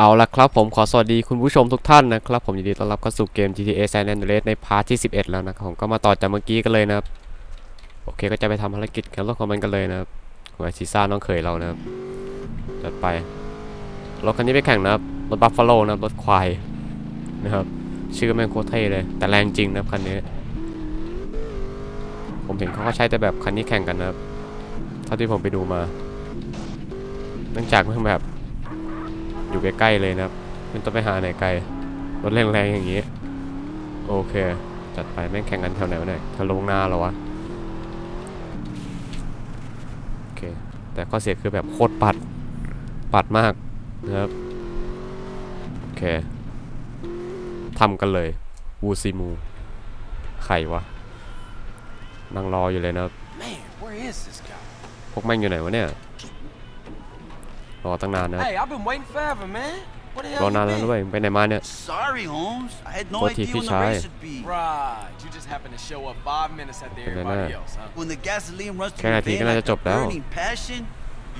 เอาละครับผมขอสวัสดีคุณผู้ชมทุกท่านนะครับผมยินดีต้อนรับเข้าสู่เกม GTA San Andreas ในพาร์ทที่ 11 แล้วนะครับผมก็มาต่อจากเมื่อกี้กันเลยนะครับโอเคก็จะไปทำภารกิจกันรถของมันกันเลยนะครับของไอซิซ่าน้องเขยเรานะครับจัดไปรถคันนี้ไปแข่งนะครับรถบัฟฟาโลนะครับรถควายนะครับชื่อแม่งโคตรเท่เลย แต่แรงจริงนะครับคันนี้ ผมเห็นเขาก็ใช้แต่แบบคันนี้แข่งกันนะครับเท่าที่ผมไปดูมา เนื่องจากมันแบบ อยู่ใกล้ๆเลยนะครับไม่ต้องไปหาไหนไกลรถแรงๆอย่างนี้ โอเค จัดไปแม่งแข่งกันแถวไหนวะเนี่ยแถวลงนาเหรอวะโอเค แต่ข้อเสียคือแบบโคตรปัด ปัดมากนะครับ โอเคทำกันเลยวูซิมูใครวะนั่งรออยู่เลยนะครับ Man, where is this guy? พวกแม่งอยู่ไหนวะเนี่ย รอตั้งนานนะครับ Hey, I've been waiting forever, man. What the รอ hell นาน you แล้ว been? ด้วยไปไหนมาเนี่ย Sorry, Holmes. I had no What idea if when he the shy? race would be. Right, you just happened to show up five minutes after Then, everybody uh, else, huh? When the gasoline runs Kaya through natin your ka vein na like a na-chop daw. burning passion,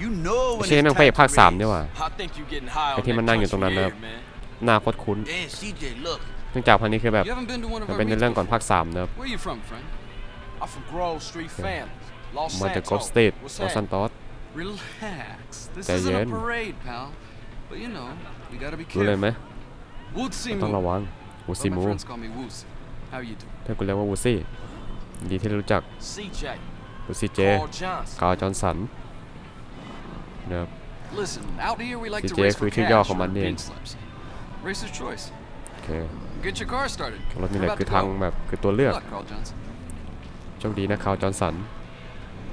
you know ไม่ when ใช่ it's แม่งพระ time เอก to ภาคสามนี่ห race. ว่า I think you getting high Cái on thì mình that đang nhìn country t รงนั้น air, นะ man. หน้าโคตรคุ้น Hey, CJ, look. เนื่องจากพันนี้คือแบบ You haven't been to one of มัน our เป็นใน meets เรื่องก่อน before. ภาคสามนะครับ Where are you from, friend? I'm from Grove Street Families, Los มาจาก Santos. กอล์ฟสเตท What's ลอสซัน that? ตอส Relax. This Tay isn't yen. a parade, pal. But you know, we gotta be รู้เลยไหม careful. Woodsy ต้องระวังวู Well, ซี่ my มู friends call me Woodsy. How you doing? เพื่อนกูเรียกว่าวูซี่ยินดีที่ได้รู้จัก CJ, วูซี่เจ Carl Johnson. กาวจอห์นสันนะครับ Listen, out here we like to CJ race for คือชื่อย่อ cash ของมัน or นี่เอง pink slips. Racer's choice. โอเค Get your car started. รถนี่ We're แหละ about คือ to ทาง go. แบบคือตัวเลือก Good luck, Carl Johnson. โชคดีนะคาวจอห์นสันแ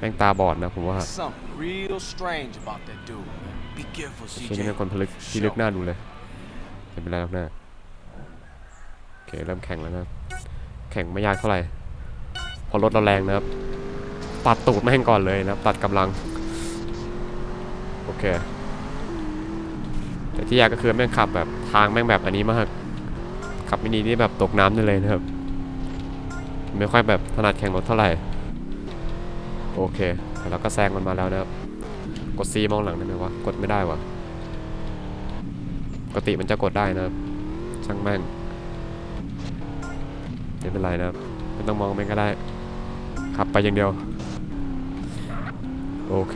ม่งตาบอดนะผมว่า Something real strange about that dude, man. Be careful, เช่นนี้เป็นคนผลึกที่ลึกหน้าดูเลยไม่เป็นไรครับหน้าโอเคเริ่มแข่งแล้วนะครับแข่งไม่ยากเท่าไหร่เพอรถเราแรงนะครับปัดตูดแม่งก่อนเลยนะครับ ตัดกำลัง โอเค แต่ที่ยากก็คือแม่งขับแบบทางแม่งแบบอันนี้มาก ขับมินินี่แบบตกน้ำได้เลยนะครับ ไม่ค่อยแบบถนัดแข่งรถเท่าไหร่ โอเคแต่เราก็แซงมันมาแล้วนะครับ กด C มองหลังได้ไหมวะ กดไม่ได้วะปกติมันจะกดได้นะครับ ช่างแม่งไม่เป็นไรนะครับไม่ต้องมองแม่งก็ได้ ขับไปอย่างเดียว โอเค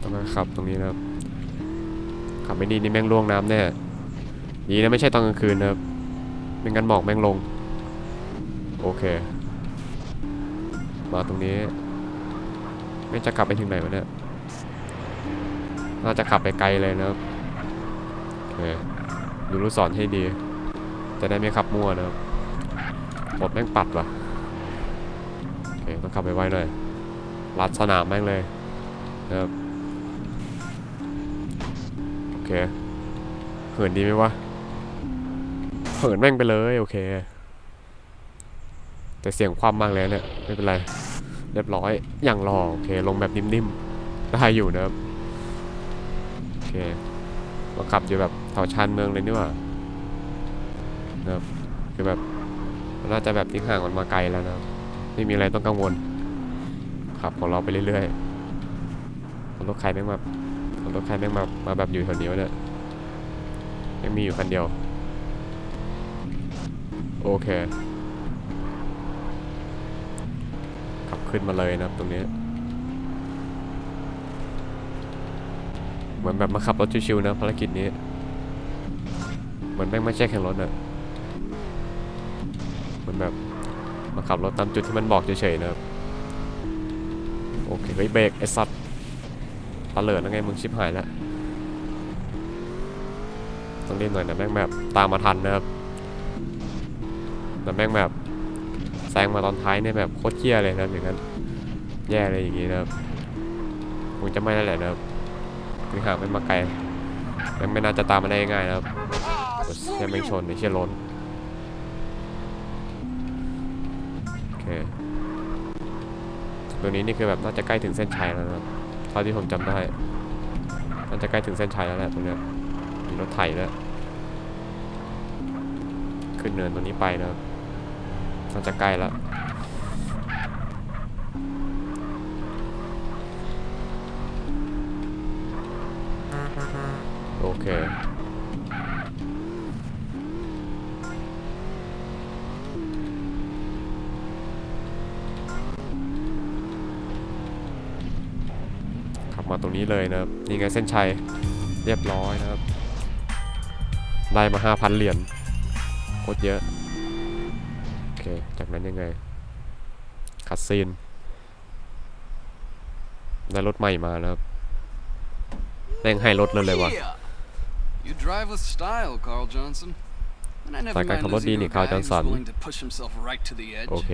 ต้องมาขับตรงนี้นะครับ ขับไม่ดีนี่แม่งล่วงน้ำแน่ดีนะไม่ใช่ตอนกลางคืนนะครับไม่งั้นหมอกแม่งลง โอเค มาตรงนี้ ไม่จะขับไปถึงไหนวะเนี่ย น่าจะขับไปไกลเลยนะครับโอเคดูลูกศรให้ดี จะได้ไม่ขับมั่วนะครับรถแม่งปัดว่ะโอเคต้องขับไปไวหน่อยลัดสนามแม่งเลยนะครับโอเคเหินดีไหมวะเหินแม่งไปเลย โอเค แต่เสียงความมากเลยเนี่ยไม่เป็นไร เรียบร้อยอย่างรอโอเคลงแบบนิ่มๆได้อยู่นะครับโอเคมาขับอยู่แบบแถวชานเมืองเลยนี่หว่านะครับคือแบบน่าจะแบบทิ้งห่างมันมาไกลแล้วนะไม่มีอะไรต้องกังวลขับของเราไปเรื่อยๆรถใครแม่งแบบรถใครแม่งมา มาแบบอยู่แถวนี้วะเนี่ยยังมีอยู่คันเดียว โอเค ขึ้นมาเลยนะครับตรงนี้เหมือนแบบมาขับรถชิวๆนะภารกิจนี้ เหมือนแม่งไม่ใช่แข่งรถอะเหมือนแบบมาขับรถตามจุดที่มันบอกเฉยๆนะครับโอเคเฮ้ยเบรกไอ้สัตว์ตะเลิดแล้วไงมึงชิบหายแล้วต้องรีบหน่อยนะแม่งแบบตามมาทันนะครับแต่แม่งแบบ แซงมาตอนท้ายเนี่ยแบบโคตรเหี้ยเลยนะอย่างนั้นแย่เลยอย่างงี้นะครับคงจะไม่ได้แหละนะครับคือหากไม่มาไกลแม่งไม่น่าจะตามมาได้ง่ายนะครับแค่ไม่ชนในเชี่ยล้นโอเคตัวนี้นี่คือแบบน่าจะใกล้ถึงเส้นชัยแล้วนะครับเท่าที่ผมจำได้น่าจะใกล้ถึงเส้นชัยแล้วแหละตรงเนี้ยมีรถไถแล้วขึ้นเนินตัวนี้ไปนะครับ น่าจะใกล้แล้วโอเคขับมาตรงนี้เลยนะครับนี่ไงเส้นชัยเรียบร้อยนะครับได้มา 5,000 เหรียญโคตรเยอะ เค จากนั้นยังไง คัดซีน ได้รถใหม่มานะครับแม่งให้รถเลยเลยวะ Yeah. You drive with style, Carl Johnson. And I never สายการ mind ขับรถ losing ดี to นี่ a คาร์ล guy จอห์น who's สัน willing to push himself right to the โอ edge. เค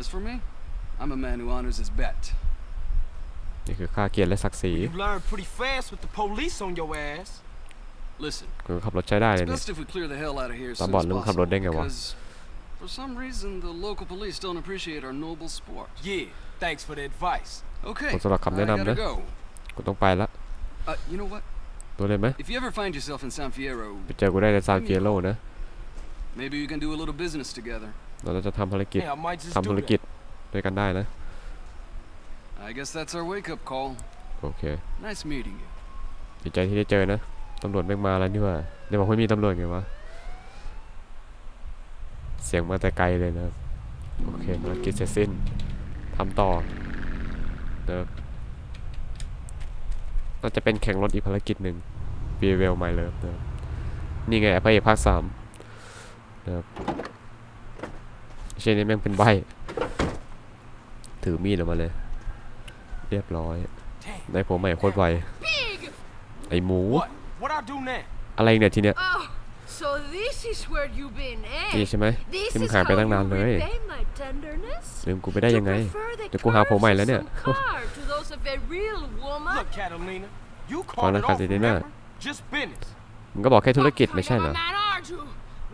As for me, I'm a man who honors his bet. นี่คือค่าเกียรติและศักดิ์ศรี You learn pretty fast with the police on your ass. Listen, คือขับรถใช้ได้เลย it's เนี่ย best if we clear the hell out of here as Tao soon bảo as lưng ขับรถ possible. ได้ไงวะ Because for some reason, the local police don't appreciate our noble sport. Yeah, thanks for the advice. Okay, ขอบคุณสำหรับคำแนะ I นำ gotta นะ go. กูต้องไปละ Uh, you know what? ตัวเลยไหม If you ever find yourself in San Fierro, ไปเจอกูได้ในซานเฟียโรนะ maybe we can do a little business together. เราจะทำภารกิจ Yeah, I might just ทำ do ธุร that. กิจด้วยกันได้นะ I guess that's our wake-up call. โอเค Nice meeting you. ดีใจที่ได้เจอนะ ตำรวจแม่งมาแล้วนี่หว่าเดี๋ยวบอกไม่มีตำรวจไงวะ เสียงมาแต่ไกลเลยนะโอเคภารกิจเสร็จสิ้นทำต่อนะครับน่าจะเป็นแข่งรถอีกภารกิจหนึ่ง b w e l My Love นะครับนี่ไงพระเอกภาคสามนะครับเช่นนี้แม่งเป็นใบ ถือมีดออกมาเลย เรียบร้อย Damn. ได้ผมใหม่โคตรไวไอหมู อะไรเนี่ยทีเนี้ย so this is where you've been, eh? นี่ใช่ไหม This ที่มึง is หายไป how ตั้งนาน you เลย repay my tenderness? ลืมกูไปได้ยังไง You prefer the เดี๋ยวกูหาผมใหม่แล้วเนี่ย curves of some car to those of a real woman? Look, Catalina, you Con called nó it khá off, gì thế nào? remember? Just business. มึงก็บอกแค่ธุรกิจ What ไม่ใช่ kind เหร of อ a man are you?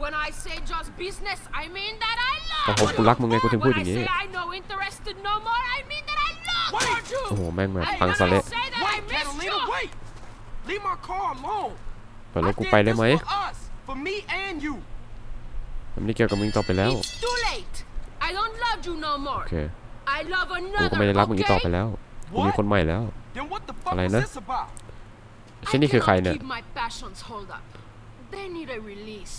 When I say just business, I mean that I ก็ love ผมกูรักมึงไงกูถึงพูดอ When ย่าง I นี้ say I no interested no more, I mean that I love you. โอ้โห แม่งแบบ Hey, พัง when ซะเละ I say that I Wait, miss Catalina, you. wait. Leave my car alone. เปิดรถ I กู did ไปได้ this ไหม for us, for me and you. มันไม่ได้เกี่ยวกับมึงต่อไปแล้ว It's too late. I don't love you no โอ more. เค I love กู another. ก็ไม่ได้รักมึงอีกต่อไป okay? แล้ว กูมีคนใหม่แล้ว Then what the fuck Alay was na. this about? เช่นนี่คือใครเนี่ย I cannot keep my passions hold up. They need a release.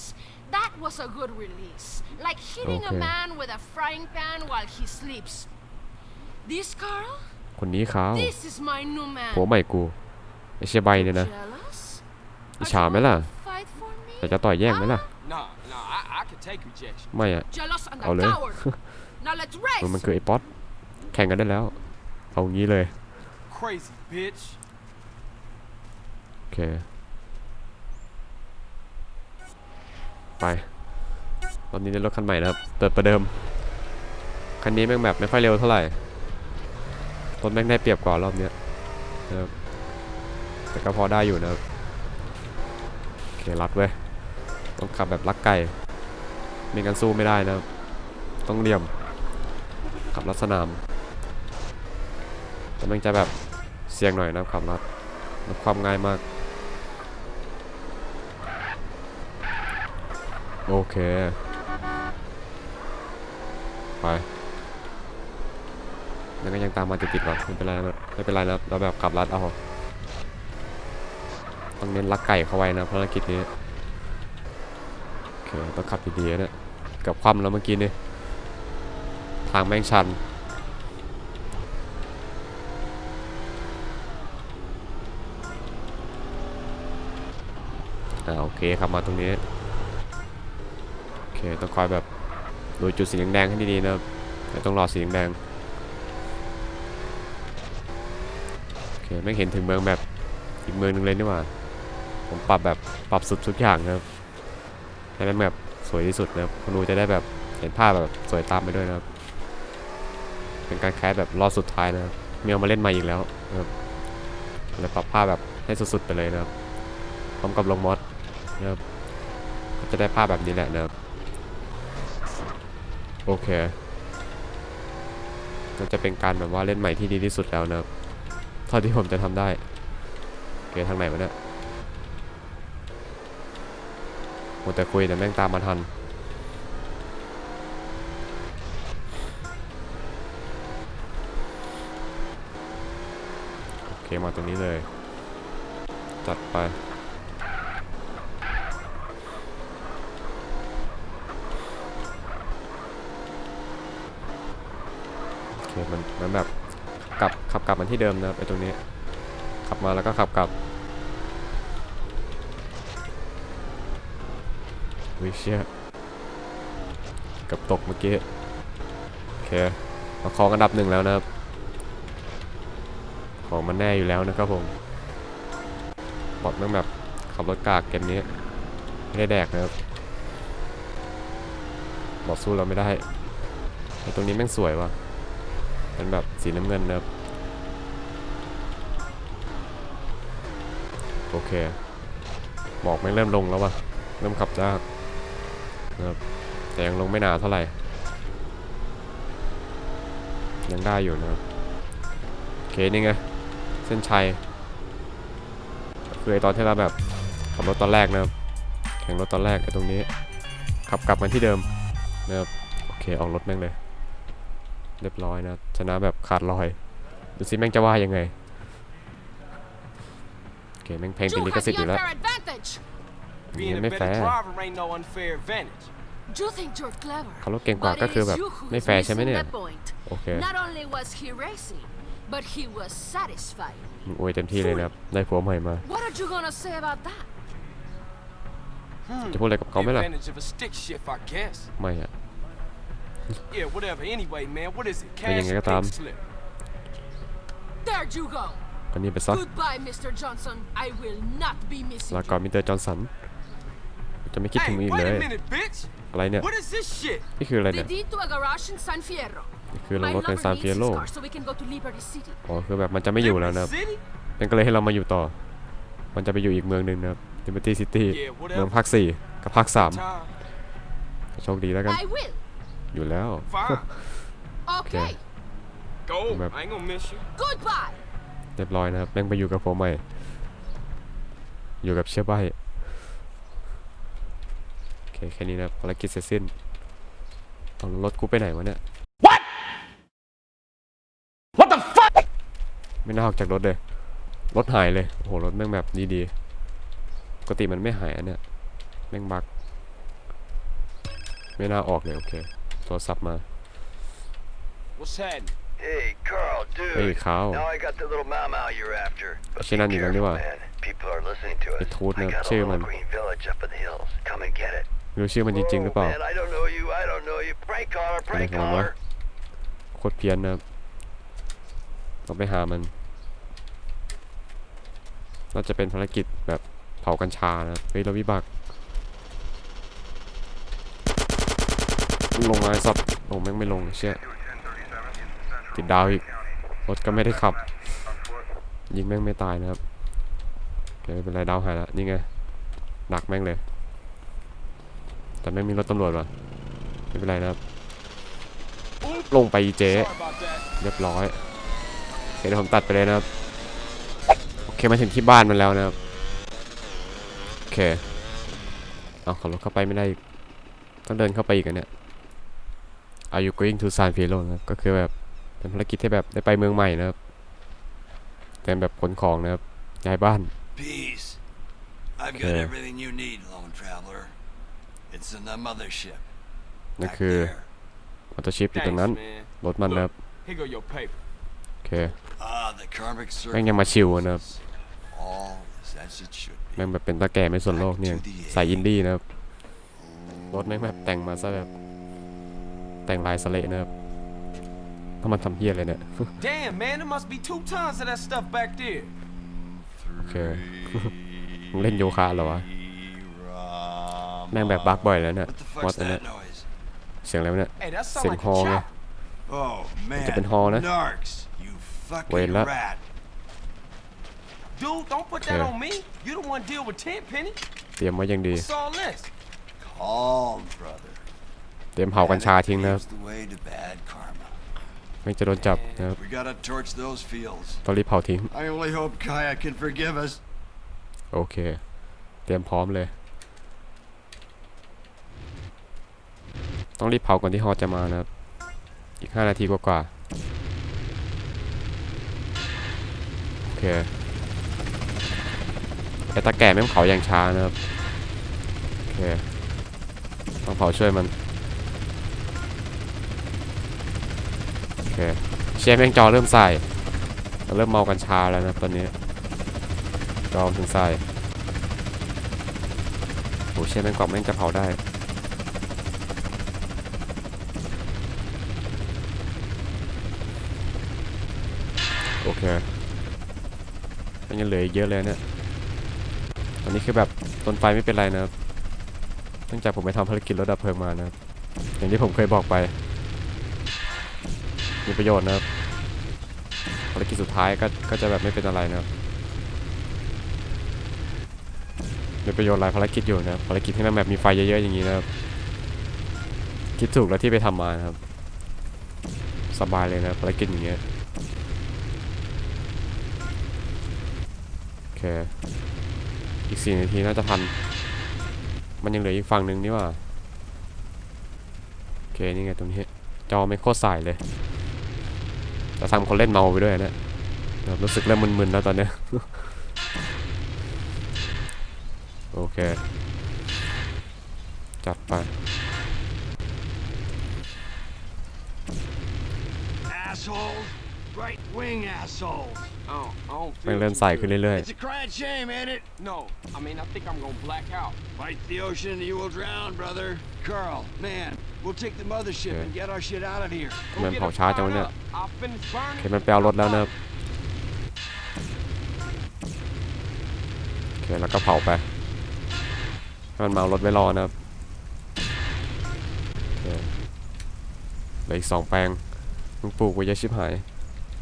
That was a good release. Like hitting Okay. a man with a frying pan while he sleeps. This Carl? คนนี้เขา This is my new man. ผัวใหม่กูไอเชียใบเนี่ยนะ Jealous? อิจ Are ฉา you ไหมล่ะ gonna fight for me? แต่จะต่อยแย่งไหมล่ะ Nah, nah, I, I can take rejection. ไม่อะ Jealous and a Ole. coward. now let's มันมัน race. คือไอป๊อตแข่งกันได้แล้ว เอางี้เลย Crazy bitch. โอเค ไป ตอนนี้ได้รถคันใหม่นะครับ เปิดประเดิม คันนี้แม่งแบบไม่ค่อยเร็วเท่าไหร่รถแม่งได้เปรียบกว่ารอบเนี้ยนะครับแต่ก็พอได้อยู่นะครับโอเครัดเว้ย ต้องขับแบบลักไก่ไม่งั้นสู้ไม่ได้นะครับต้องเหลี่ยมขับลัดสนามแต่ม่งจะแบบเสี่ยงหน่อยนะครับขับลัดความง่ายมาก โอเค ไปแล้วก็ยังตามมาติดๆหรอกไม่เป็นไรนะไม่เป็นไรนะเราแบบขับรัดเอาต้องเน้นลักไก่เข้าไว้นะภารกิจนี้ ต้องขับดีๆนะกับคว่ำแล้วเมื่อกี้นี่ทางแม่งชัน อ่าโอเคครับมาตรงนี้ โอเคต้องคอยแบบดูจุดสีแดงๆให้ดีๆนะแต่ต้องรอสีแดงโอเคไม่เห็นถึงเมืองแบบอีกเมืองหนึงเลยนี่หว่า ผมปรับแบบปรับสุดทุกอย่างครับ ให้มันแบบสวยที่สุดนะครับคนดูจะได้แบบเห็นภาพแบบสวยตามไปด้วยนะครับ เป็นการแคสแบบรอบสุดท้ายนะครับมีเอามาเล่นใหม่อีกแล้วนะครับเลยปรับภาพแบบให้สุดๆไปเลยนะครับ พร้อมกับลงมอดนะครับก็จะได้ภาพแบบนี้แหละนะครับโอเคก็จะเป็นการแบบว่าเล่นใหม่ที่ดีที่สุดแล้วนะครับเท่าที่ผมจะทำได้เคทางไหนวะเนี่ย หมดแต่คุยแต่แม่งตามมาทัน โอเคมาตรงนี้เลย จัดไปคมันมันแบบกลับขับกลับมาที่เดิมนะไปตรงนี้ ขับมาแล้วก็ขับกลับ วิเชียกับตกเมื่อกี้ โอเคมาคองอันดับหนึ่งแล้วนะครับ ของมันแน่อยู่แล้วนะครับผมบอดแม่งแบบขับรถกากเกมนี้ ไม่ได้แดกนะครับบอดสู้เราไม่ได้ไอ้ตรงนี้แม่งสวยว่ะเป็นแบบสีน้ำเงินนะครับ โอเคหมอกแม่งเริ่มลงแล้วว่ะ เริ่มขับยาก นะครับแต่ยังลงไม่หนาเท่าไหร่ ยังได้อยู่นะครับโอเคนี่ไง เส้นชัยคือไอตอนที่เราแบบขับรถตอนแรกนะครับ แข่งรถตอนแรกไอตรงนี้ ขับกลับมาที่เดิมนะครับโอเคออกรถแม่งเลย เรียบร้อยนะชนะแบบขาดลอยดูสิแม่งจะว่ายังไงโอเคแม่งแพงติดลิขสิทธิ์อยู่แล้ว Being นี้ a ไม่แฟ better ร์ driver ain't no unfair advantage. You think you're clever. ขับรถเก่งกว่า But ก็ it คือ is แบบ you who ไม่ is แฟร์ใช่ไหม missing เนี่ย the point. โอเค Not only was he racing, but he was satisfied. มึงอวยเต็มที่เลยนะครับ ได้ผัวใหม่มา What are you gonna say about that? จะพูดอะไรกับเขาไหม The ล่ะ advantage of a stick shift, I guess. ไม่อะ Yeah, whatever. Anyway, man, what is it? Pero Cash yung or nga, Tom. pink slip? There you go. ก็นี่ไปซะ Goodbye, Mr. Johnson. I will not be missing ลา you. ก่อนมิสเตอร์จอห์นสัน จะไม่คิดถึ Hey, งมึงอีก wait เลย a minute, bitch. อะไรเนี่ย What is this shit? นี่คืออะไร They เนี่ย did to a garage in San Fierro. นี่คือลง My รถใน lover ซาน needs เฟีย his โล car so we can go to Liberty City. อ๋อคือแบบมันจะไม่อยู่แล้วนะครับ City? เป็นก็เลยให้เรามาอยู่ต่อ มันจะไปอยู่อีกเมืองหนึ่งนะครับ Liberty City Yeah, whatever. เมืองภาคสี่กับภาคสาม Time. โชคดีแล้วกัน I will. อยู่แล้ว Fine. Okay. Go. Map. I ain't gonna miss you. Goodbye. เรียบร้อยนะครับ แม่งไปอยู่กับผมใหม่ อยู่กับเชื่อใบโอเค แค่นี้นะครับภารกิจเสร็จสิ้นเอารถกูไปไหนวะเนี่ย What What the fuck ไม่น่าออกจากรถเลย รถหายเลย โอ้โห รถแม่งแบบดีๆ ปกติมันไม่หายอันเนี้ยแม่งบัก ไม่น่าออกเลย โอเค โทรศัพท์มา What's happening? Hey, Carl, dude. เฮ้ยเขา Now I got the little Mau Mau you're after. But Actually, not be even careful, anymore. man. People are listening to us. It would I not got a say, little man. green village up in the hills. Come and get it. ไม่รู้ชื่อมันจริงๆหรือเปล่า Whoa, man, I don't know you. I don't know you. Prank caller, prank Ano ka ba? caller. โคตรเพี้ยนนะครับเราไปหามัน น่าจะเป็นภารกิจแบบเผากัญชานะครับเฮ้ยเราวิบากลงมาไอ้สัตว์โอ้แม่งไม่ลงเชี่ยติดดาวอีก รถก็ไม่ได้ขับ ยิงแม่งไม่ตายนะครับโอเคไม่เป็นไรดาวหายละนี่ไงดักแม่งเลย แต่ไม่มีรถตำรวจว่ะไม่เป็นไรนะครับ ลงไปเจ๊ Sorry about that. เรียบร้อยโอเคเดี๋ยวผมตัดไปเลยนะครับ โอเคมาถึงที่บ้านมันแล้วนะครับ โอเค เอาขับรถเข้าไปไม่ได้อีกต้องเดินเข้าไปอีกอันเนี่ย Are you going to San Fierro นะครับก็คือแบบเป็นภารกิจที่แบบได้ไปเมืองใหม่นะครับเป็นแบบขนของนะครับย้ายบ้าน Peace. I've Okay. got everything you need, lone traveler. It's in the mothership. นั่น back คือ there. มอเตอร์ชิพอยู่ตรง Thanks, นั้น man. รถมันนะครับ Here go your paper. โอเค Ah, the karmic แม่ง circle. ยังมาชิวอะนะครับ All is as it should be. แม่งแบบเป็นตาแก่ไม่สนโลกเนี่ยใส่อินดี้นะครับ รถแม่งแบบแต่งมาซะแบบ แต่งลายสเละนะครับถ้ามันทำเฮียอะไรเนี่ย Damn, man, there must be two tons of that stuff back there. โอเค มึงเล่นโยคะเหรอวะ Ram. แม่งแบบบักบ่อยแล้วเนี่ย What the วัด fuck's อันเนี้ย that noise? เสียงอะไรวะเนี่ย Hey, that sounds Same like hall, a yeah. chop. Oh man. been hauling it. Narcs, you fucking Wait up. rat. Dude, don't put that Okay. on me. You the one deal with Tenpenny. เตรียมไว้อย่างดี What's all this? Calm, brother. เตรียมเผากัญชาทิ้งนะครับ Paves the way to bad karma. ไม่งจะโดนจับนะครับ We gotta torch those fields. ต้องรีบเผาทิ้ง I only hope Kaya can forgive us. โอเค เตรียมพร้อมเลย ต้องรีบเผาก่อนที่ฮอจะมานะครับ อีก 5 นาทีกว่าๆโอเคไอ้ตาแก่แม่งเผาอย่างช้านะครับโอเคต้องเผาช่วยมันโอเคเชฟแม่งจอเริ่มใส่เริ่มเมากัญชาแล้วนะตอนนี้จอมถึงใส่โอ้เชฟแม่งกรอบแม่งจะเผาได้ โอเคยังเหลืออีกเยอะเลยเนี่ยอันนี้คือแบบต้นไฟไม่เป็นไรนะครับเนื่องจากผมไปทำภารกิจรถดับเพลิงมานะครับอย่างที่ผมเคยบอกไป มีประโยชน์นะครับภารกิจสุดท้ายก็ก็จะแบบไม่เป็นอะไรนะครับมีประโยชน์หลายภารกิจอยู่นะครับภารกิจที่มันแบบมีไฟเยอะๆอย่างนี้นะครับคิดถูกแล้วที่ไปทำมานะครับ สบายเลยนะภารกิจอย่างเงี้ยโอเคอีกสี่นาทีน่าจะทัน มันยังเหลืออีกฝั่งหนึ่งนี่ว่า โอเค นี่ไงตรงนี้ จอไม่โคตรใสเลย จะทำคนเล่นเมาไปด้วยนะแบบรู้สึกเริ่มมึนๆแล้วตอนเนี้ยโอเค จัดไป Assholes. Right wing assholes. Oh, I don't แม่ง feel เริ่ม too ใส่ good. ขึ้นเรื่อย It's a crying shame, ain't it? No, I mean, I think I'm gonna black out. Fight the ocean and you will drown, brother. Carl, man, we'll take the mothership Yeah. and get our shit out of here. Go Man, get 跑 it ช้าจังวะ fired เนี่ย up. I'll finish ๆโอ burning. เคมันไปเอารถแล้วนะครับโอเคแล้วก็เผาไป ให้มันมาเอารถไว้รอนะครับโอเคเหลืออีกสองแปลงมึงปลูกไว้เยอะชิบหาย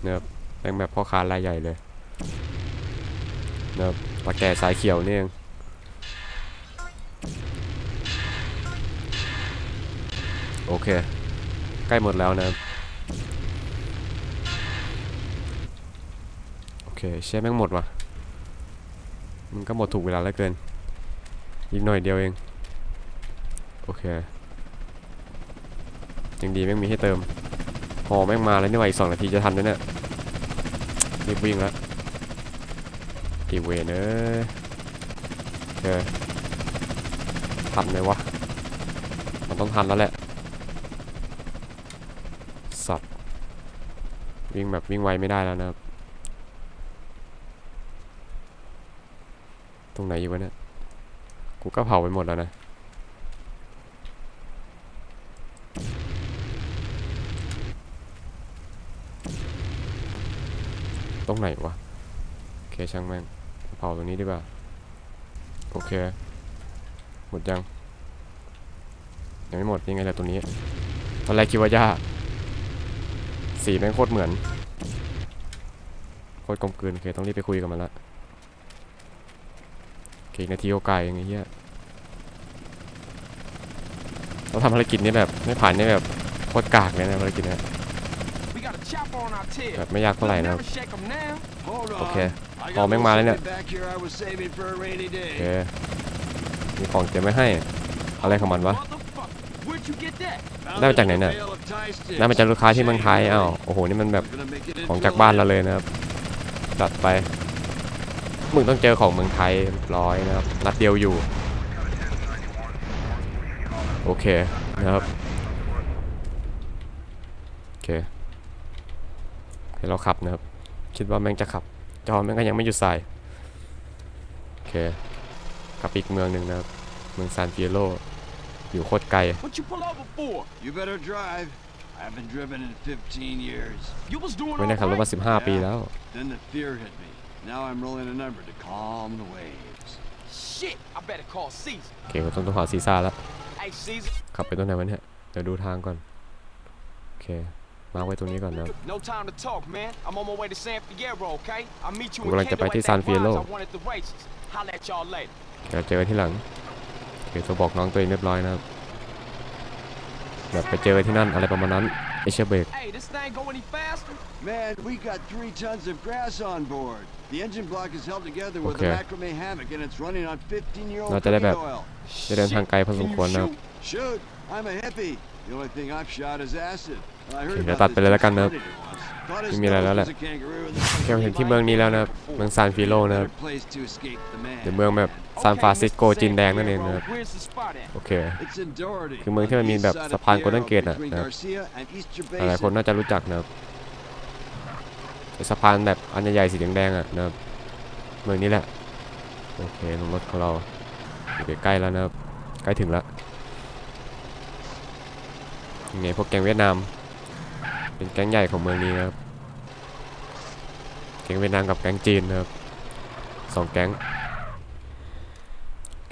นะครับ แปลงแบบพ่อค้ารายใหญ่เลยนะครับตาแก่สายเขียวนี่เองโอเค ใกล้หมดแล้วนะโอเคเชี่ยแม่งหมดว่ะมันก็หมดถูกเวลาแล้วเกิน อีกหน่อยเดียวเอง โอเคยังดีแม่งมีให้เติมพอแม่งมาแล้วนี่ว่าอีกสองนาทีจะทันไหมเนี่ย รีบวิ่งแล้วอีเวนเอ้ยโอเคทันไหมวะ มันต้องทันแล้วแหละ สัตว์ วิ่งแบบวิ่งไวไม่ได้แล้วนะครับ ตรงไหนอยู่วะเนี่ย กูก็เผาไปหมดแล้วนะ รงไหนวะ โอเคช่างแม่งเผาตรงนี้ดีกว่า โอเค หมดยัง ยังไม่หมดยังไงล่ะตรงนี้ ตอนแรกคิดว่าหญ้าสีแม่งโคตรเหมือน โคตรกลมกลืน โอเค ต้องรีบไปคุยกับมันละโอเคนาทีโอกาสอย่างเงี้ยเราทำภารกิจนี้แบบ ไม่ผ่านนี่แบบโคตรกากเลยนะภารกิจเนี้ย We got a chopper on our tail. แบบไม่ยากเท่าไหร่ We'll นะครับ never shake 'em now. Hold on. Okay. I Oh, got Meng those Ma lên nè. sitting back here I was saving for a rainy โอเค day. มีของเตรียมไว้ให้ อะไรของมันวะ Motherfucker, where'd you get that? Found ได้มาจากไหน it in a เนี่ย bale of Thai sticks. น่ามาจากลูกค้าที่เมืองไทยอ้าวโอ้โหนี่มันแบบ Gonna make it ของ into จาก a บ้านเรา life. เลยนะครับจัดไปมึงต้องเจอของเมืองไทยเรียบร้อยนะครับนัดเดียวอยู่ โอเคนะครับโอเค ให้เราขับนะครับ คิดว่าแม่งจะขับ จอแม่งก็ยังไม่หยุดสาย โอเคขับอีกเมืองหนึ่งนะครับ เมืองซานเฟียโรอยู่โคตรไกล What you pull over for? You better drive. I haven't driven in 15 years. You was doing ไม่ได้ขับรถ alright. มา 15 ปีแล้ว Then the fear hit me. Now I'm rolling a number to calm the waves. Shit, I better call Caesar. โอเคผมต้องต้องหาซีซ่าแล้ว Hey, Caesar, ขับไปตรงไหนวะเนี่ย เดี๋ยวดูทางก่อน โอเค มาไว้ตรงนี้ก่อนนะครับ no time to talk, man. I'm on my way to San Fierro, okay? I'll meet you ผม in กำลังจะไป Kendo ที่ at ซาน that เฟียโร Rise I won at the races. Holla at y'all later. เดี๋ยวเจอกันที่หลังโอเคตัวบอกน้องตัวเองเรียบร้อยนะครับแบบไปเจอกันที่นั่นอะไรประมาณนั้นเอเชียเบรก Hey, this thing go any faster? Man, we got three tons of grass on board. The engine block is held together with Okay. a macrame hammock and it's running on 15-year-old น่าจะได้แบบ cooking oil. จะเดินทางไกลพอสม Can ควร you นะครับ shoot? Shoot, I'm a hippie. The only thing I've shot is acid. Well, I heard Okay, about ตัดไปเลย this แล้วกันนะครับ fraternity once. Thought his ไม่มีอะไรแล้วแหละ nose was a kangaroo and แค่มาถึงที่เมืองนี้แล้วนะครับ เมืองซานฟิโลนะครับ better place to escape the man. หรือเมืองแบบซานฟรานซิสโกจีนแดงนั่นเองนะครับ Where's the spot at? โอเค It's in Doherty. คือเมืองที่มันมี on the แบบ east side สะ of พาน Golden Fierro Gate อะ between นะครับ Garcia and Easter หลายๆคน Basin. น่าจะรู้จักนะครับสะพานแบบอันใหญ่ๆสีแดงๆอะนะครับเมืองนี้แหละ โอเคลงรถของเราอยู่ใกล้ๆแล้วนะครับ ใกล้ถึงแล้ว ยังไงพวกแก๊งเวียดนาม เป็นแก๊งใหญ่ของเมืองนี้นะครับ แก๊งเวียดนามกับแก๊งจีนนะครับสองแก๊ง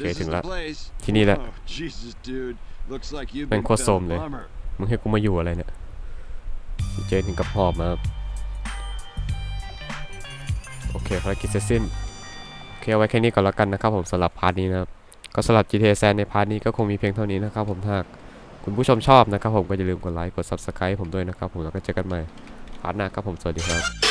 Okay, This is ถึง the ละ place. ที่นี่แหละ Oh, Jesus, dude. Looks like you've เป็น been โคตร fed โส a มเลย bummer. มึงให้กูมาอยู่อะไรเนี่ยเจถึงกับหอบมาครับโอเคภารกิจเสร็จสิ้นโอเคเอาไว้แค่นี้ก่อนแล้วกันนะครับผมสำหรับพาร์ทนี้นะครับก็สำหรับ GTA San ในพาร์ทนี้ก็คงมีเพียงเท่านี้นะครับผมถ้าหาก คุณผู้ชมชอบนะครับผมก็อย่าลืมกดไลค์กด Subscribe ผมด้วยนะครับผมแล้วก็เจอกันใหม่พาร์ทหน้าครับผมสวัสดีครับ